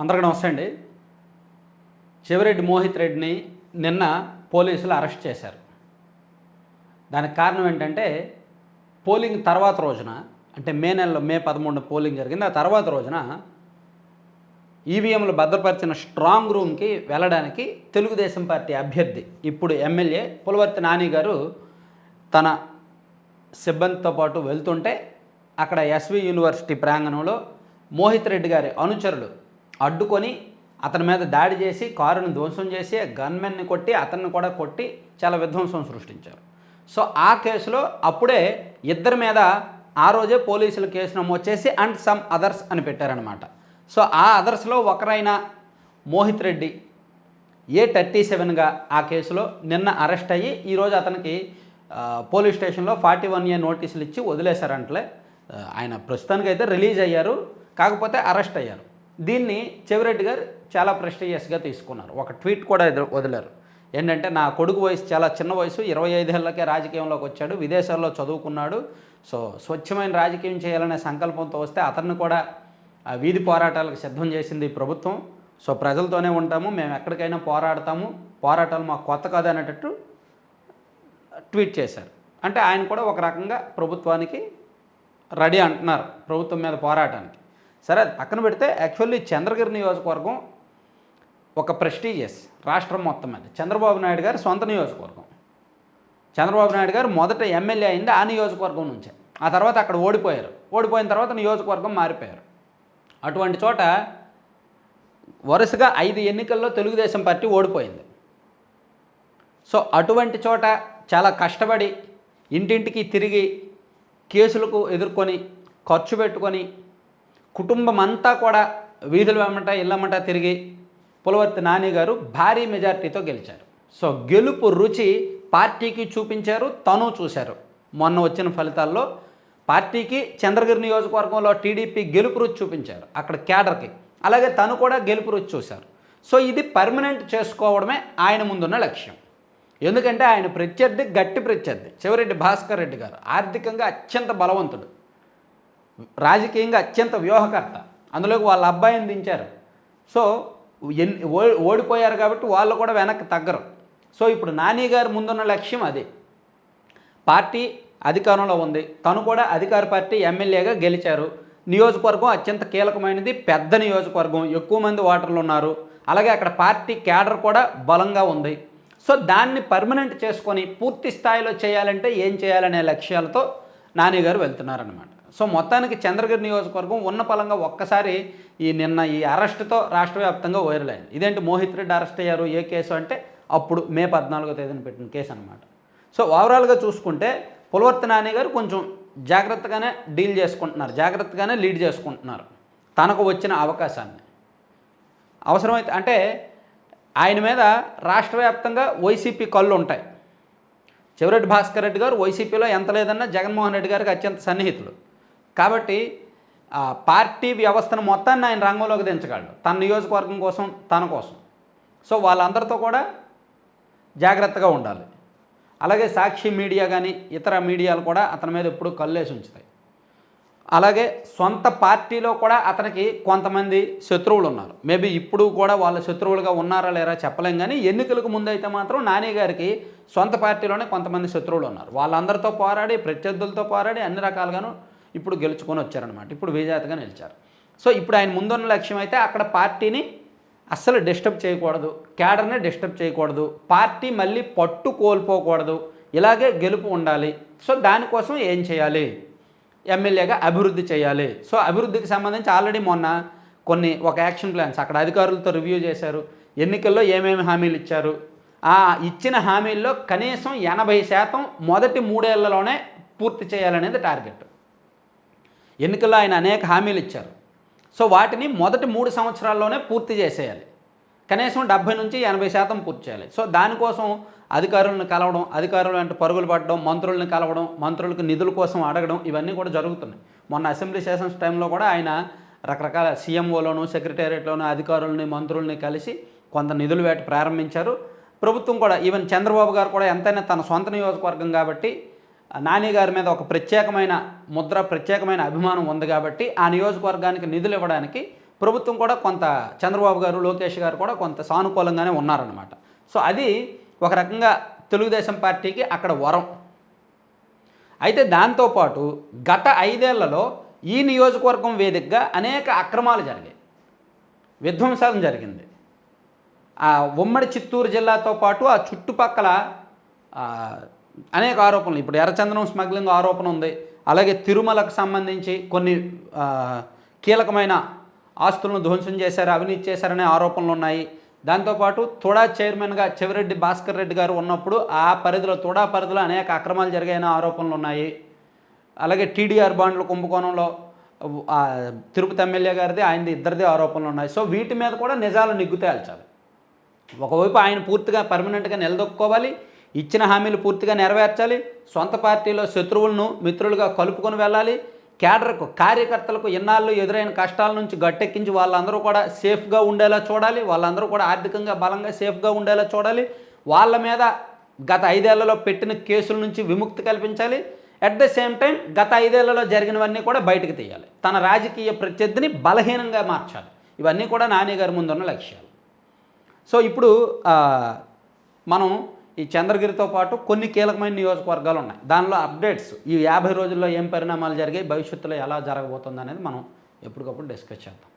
అందరికీ నమస్తే అండి. చెవిరెడ్డి మోహిత్ రెడ్డిని నిన్న పోలీసులు అరెస్ట్ చేశారు. దానికి కారణం ఏంటంటే పోలింగ్ తర్వాత రోజున అంటే మే నెలలో మే పదమూడున పోలింగ్ జరిగింది. ఆ తర్వాత రోజున ఈవీఎంలు భద్రపరిచిన స్ట్రాంగ్ రూమ్కి వెళ్ళడానికి తెలుగుదేశం పార్టీ అభ్యర్థి ఇప్పుడు ఎమ్మెల్యే పులవర్తి నాని గారు తన సిబ్బందితో పాటు వెళ్తుంటే అక్కడ ఎస్వి యూనివర్సిటీ ప్రాంగణంలో మోహిత్ రెడ్డి గారి అనుచరులు అడ్డుకొని అతని మీద దాడి చేసి కారుని ధ్వంసం చేసి గన్మెన్ని కొట్టి అతన్ని కూడా కొట్టి చాలా విధ్వంసం సృష్టించారు. సో ఆ కేసులో అప్పుడే ఇద్దరి మీద ఆ రోజే పోలీసులు కేసు నమోదు చేసి అండ్ సమ్ అదర్స్ అని పెట్టారనమాట సో ఆ అదర్స్లో ఒకరైన మోహిత్ రెడ్డి ఏ థర్టీ సెవెన్గా ఆ కేసులో నిన్న అరెస్ట్ అయ్యి ఈరోజు అతనికి పోలీస్ స్టేషన్లో ఫార్టీ వన్ ఏ నోటీసులు ఇచ్చి వదిలేశారంటలే. ఆయన ప్రస్తుతానికి అయితే రిలీజ్ అయ్యారు కాకపోతే అరెస్ట్ అయ్యారు. దీన్ని చెవిరెడ్డి గారు చాలా ప్రెస్టీజియస్గా తీసుకున్నారు. ఒక ట్వీట్ కూడా వదిలారు. ఏంటంటే నా కొడుకు వయసు చాలా చిన్న వయసు ఇరవై ఐదేళ్ళకే రాజకీయంలోకి వచ్చాడు విదేశాల్లో చదువుకున్నాడు. సో స్వచ్ఛమైన రాజకీయం చేయాలనే సంకల్పంతో వస్తే అతన్ని కూడా ఆ వీధి పోరాటాలకు సిద్ధం చేసింది ప్రభుత్వం. సో ప్రజలతోనే ఉంటాము మేము ఎక్కడికైనా పోరాడతాము పోరాటాలు మాకు కొత్త కాదు అనేటట్టు ట్వీట్ చేశారు. అంటే ఆయన కూడా ఒక రకంగా ప్రభుత్వానికి రెడీ అంటున్నారు ప్రభుత్వం మీద పోరాటానికి. సరే అది పక్కన పెడితే యాక్చువల్లీ చంద్రగిరి నియోజకవర్గం ఒక ప్రెస్టీజియస్ రాష్ట్రం మొత్తం మీద చంద్రబాబు నాయుడు గారి సొంత నియోజకవర్గం. చంద్రబాబు నాయుడు గారు మొదట ఎమ్మెల్యే అయింది ఆ నియోజకవర్గం నుంచే. ఆ తర్వాత అక్కడ ఓడిపోయారు. ఓడిపోయిన తర్వాత నియోజకవర్గం మారిపోయారు. అటువంటి చోట వరుసగా ఐదు ఎన్నికల్లో తెలుగుదేశం పార్టీ ఓడిపోయింది. సో అటువంటి చోట చాలా కష్టపడి ఇంటింటికి తిరిగి కేసులకు ఎదుర్కొని ఖర్చు పెట్టుకొని కుటుంబం అంతా కూడా వీధుల వెంబట ఇళ్ళమ్మట తిరిగి పులవర్తి నాని గారు భారీ మెజార్టీతో గెలిచారు. సో గెలుపు రుచి పార్టీకి చూపించారు తను చూశారు. మొన్న వచ్చిన ఫలితాల్లో పార్టీకి చంద్రగిరి నియోజకవర్గంలో టీడీపీ గెలుపు రుచి చూపించారు అక్కడ క్యాడర్కి. అలాగే తను కూడా గెలుపు రుచి చూశారు. సో ఇది పర్మనెంట్ చేసుకోవడమే ఆయన ముందున్న లక్ష్యం. ఎందుకంటే ఆయన ప్రత్యర్థి గట్టి ప్రత్యర్థి. చివరెడ్డి భాస్కర్ రెడ్డి గారు ఆర్థికంగా అత్యంత బలవంతుడు. రాజకీయంగా అత్యంత వ్యూహకర్త. అందులోకి వాళ్ళ అబ్బాయిని దించారు. సో ఎన్ని ఓ- ఓడిపోయారు కాబట్టి వాళ్ళు కూడా వెనక్కి తగ్గరు. సో ఇప్పుడు నాని గారు ముందున్న లక్ష్యం అది. పార్టీ అధికారంలో ఉంది. తను కూడా అధికార పార్టీ ఎమ్మెల్యేగా గెలిచారు. నియోజకవర్గం అత్యంత కీలకమైనది. పెద్ద నియోజకవర్గం. ఎక్కువ మంది ఓటర్లు ఉన్నారు. అలాగే అక్కడ పార్టీ క్యాడర్ కూడా బలంగా ఉంది. సో దాన్ని పర్మనెంట్ చేసుకొని పూర్తి స్థాయిలో చేయాలంటే ఏం చేయాలనే లక్ష్యాలతో నాని గారు వెళ్తున్నారనమాట సో మొత్తానికి చంద్రగిరి నియోజకవర్గం ఉన్న పలంగా ఒక్కసారి ఈ నిన్న ఈ అరెస్ట్తో రాష్ట్ర వ్యాప్తంగా వైరల్ అయింది. ఇదేంటి మోహిత్ రెడ్డి అరెస్ట్ అయ్యారు? ఏ కేసు? అంటే అప్పుడు మే పద్నాలుగో తేదీన పెట్టిన కేసు అనమాట సో ఓవరాల్గా చూసుకుంటే పులవర్తి నాని గారు కొంచెం జాగ్రత్తగానే డీల్ చేసుకుంటున్నారు. జాగ్రత్తగానే లీడ్ చేసుకుంటున్నారు. తనకు వచ్చిన అవకాశాన్ని. అవసరమైతే అంటే ఆయన మీద రాష్ట్ర వ్యాప్తంగా వైసీపీ కళ్ళు ఉంటాయి. చివరెడ్డి భాస్కర్ రెడ్డి గారు వైసీపీలో ఎంత లేదన్నా జగన్మోహన్ రెడ్డి గారికి అత్యంత సన్నిహితులు. కాబట్టి ఆ పార్టీ వ్యవస్థను మొత్తాన్ని ఆయన రంగంలోకి దించగలడు. తన నియోజకవర్గం కోసం తన కోసం. సో వాళ్ళందరితో కూడా జాగ్రత్తగా ఉండాలి. అలాగే సాక్షి మీడియా కానీ ఇతర మీడియాలు కూడా అతని మీద ఎప్పుడు కళ్ళేసి ఉంచుతాయి. అలాగే సొంత పార్టీలో కూడా అతనికి కొంతమంది శత్రువులు ఉన్నారు. మేబీ ఇప్పుడు కూడా వాళ్ళ శత్రువులుగా ఉన్నారా లేరా చెప్పలేం కానీ ఎన్నికలకు ముందైతే మాత్రం నాని గారికి సొంత పార్టీలోనే కొంతమంది శత్రువులు ఉన్నారు. వాళ్ళందరితో పోరాడి ప్రత్యర్థులతో పోరాడి అన్ని రకాలుగాను ఇప్పుడు గెలుచుకొని వచ్చారనమాట ఇప్పుడు విజేతగా నిలిచారు. సో ఇప్పుడు ఆయన ముందున్న లక్ష్యం అయితే అక్కడ పార్టీని అస్సలు డిస్టర్బ్ చేయకూడదు. క్యాడర్ని డిస్టర్బ్ చేయకూడదు. పార్టీ మళ్ళీ పట్టు కోల్పోకూడదు. ఇలాగే గెలుపు ఉండాలి. సో దానికోసం ఏం చేయాలి? ఎమ్మెల్యేగా అభివృద్ధి చేయాలి. సో అభివృద్ధికి సంబంధించి ఆల్రెడీ మొన్న కొన్ని ఒక యాక్షన్ ప్లాన్స్ అక్కడ అధికారులతో రివ్యూ చేశారు. ఎన్నికల్లో ఏమేమి హామీలు ఇచ్చారు? ఆ ఇచ్చిన హామీల్లో కనీసం ఎనభై శాతం మొదటి మూడేళ్ళలోనే పూర్తి చేయాలనేది టార్గెట్. ఎన్నికల్లో ఆయన అనేక హామీలు ఇచ్చారు. సో వాటిని మొదటి మూడు సంవత్సరాల్లోనే పూర్తి చేసేయాలి. కనీసం డెబ్భై నుంచి ఎనభై శాతం పూర్తి చేయాలి. సో దానికోసం అధికారులను కలవడం అధికారులు అంటే పరుగులు పట్టడం మంత్రులను కలవడం మంత్రులకు నిధుల కోసం అడగడం ఇవన్నీ కూడా జరుగుతున్నాయి. మొన్న అసెంబ్లీ సెషన్స్ టైంలో కూడా ఆయన రకరకాల సీఎంఓలోను సెక్రటేరియట్లోను అధికారులని మంత్రుల్ని కలిసి కొంత నిధులు వేట ప్రారంభించారు. ప్రభుత్వం కూడా ఈవెన్ చంద్రబాబు గారు కూడా ఎంతైనా తన సొంత నియోజకవర్గం కాబట్టి నాని గారి మీద ఒక ప్రత్యేకమైన ముద్ర ప్రత్యేకమైన అభిమానం ఉంది కాబట్టి ఆ నియోజకవర్గానికి నిధులు ఇవ్వడానికి ప్రభుత్వం కూడా కొంత చంద్రబాబు గారు లోకేష్ గారు కూడా కొంత సానుకూలంగానే ఉన్నారన్నమాట. సో అది ఒక రకంగా తెలుగుదేశం పార్టీకి అక్కడ వరం. అయితే దాంతోపాటు గత ఐదేళ్ళలో ఈ నియోజకవర్గం వేదికగా అనేక అక్రమాలు జరిగాయి. విధ్వంసం జరిగింది. ఆ ఉమ్మడి చిత్తూరు జిల్లాతో పాటు ఆ చుట్టుపక్కల అనేక ఆరోపణలు. ఇప్పుడు ఎర్రచందనం స్మగ్లింగ్ ఆరోపణ ఉంది. అలాగే తిరుమలకు సంబంధించి కొన్ని కీలకమైన ఆస్తులను ధ్వంసం చేశారు అవినీతి చేశారనే ఆరోపణలు ఉన్నాయి. దాంతోపాటు తుడా చైర్మన్గా చెవిరెడ్డి భాస్కర్ రెడ్డి గారు ఉన్నప్పుడు ఆ పరిధిలో తుడా పరిధిలో అనేక అక్రమాలు జరిగాయనే ఆరోపణలు ఉన్నాయి. అలాగే టీడీఆర్ బాండ్ల కుంభకోణంలో తిరుపతి ఎమ్మెల్యే గారిది ఆయనది ఇద్దరిది ఆరోపణలు ఉన్నాయి. సో వీటి మీద కూడా నిజాలు నిగ్గు తేల్చాలి ఒకవైపు ఆయన పూర్తిగా పర్మనెంట్గా నిలదొక్కుకోవాలి. ఇచ్చిన హామీలు పూర్తిగా నెరవేర్చాలి. సొంత పార్టీలో శత్రువులను మిత్రులుగా కలుపుకొని వెళ్ళాలి. కేడర్కు కార్యకర్తలకు ఇన్నాళ్ళు ఎదురైన కష్టాల నుంచి గట్టెక్కించి వాళ్ళందరూ కూడా సేఫ్గా ఉండేలా చూడాలి. వాళ్ళందరూ కూడా ఆర్థికంగా బలంగా సేఫ్గా ఉండేలా చూడాలి. వాళ్ళ మీద గత ఐదేళ్ళలో పెట్టిన కేసుల నుంచి విముక్తి కల్పించాలి. అట్ ద సేమ్ టైం గత ఐదేళ్ళలో జరిగినవన్నీ కూడా బయటకు తీయాలి. తన రాజకీయ ప్రత్యర్థిని బలహీనంగా మార్చాలి. ఇవన్నీ కూడా నాని గారి ముందున్న లక్ష్యాలు. సో ఇప్పుడు మనం ఈ చంద్రగిరితో పాటు కొన్ని కీలకమైన నియోజకవర్గాలు ఉన్నాయి. దానిలో అప్డేట్స్ ఈ యాభై రోజుల్లో ఏం పరిణామాలు జరిగాయి భవిష్యత్తులో ఎలా జరగబోతుంది అనేది మనం ఎప్పటికప్పుడు డిస్కస్ చేద్దాం.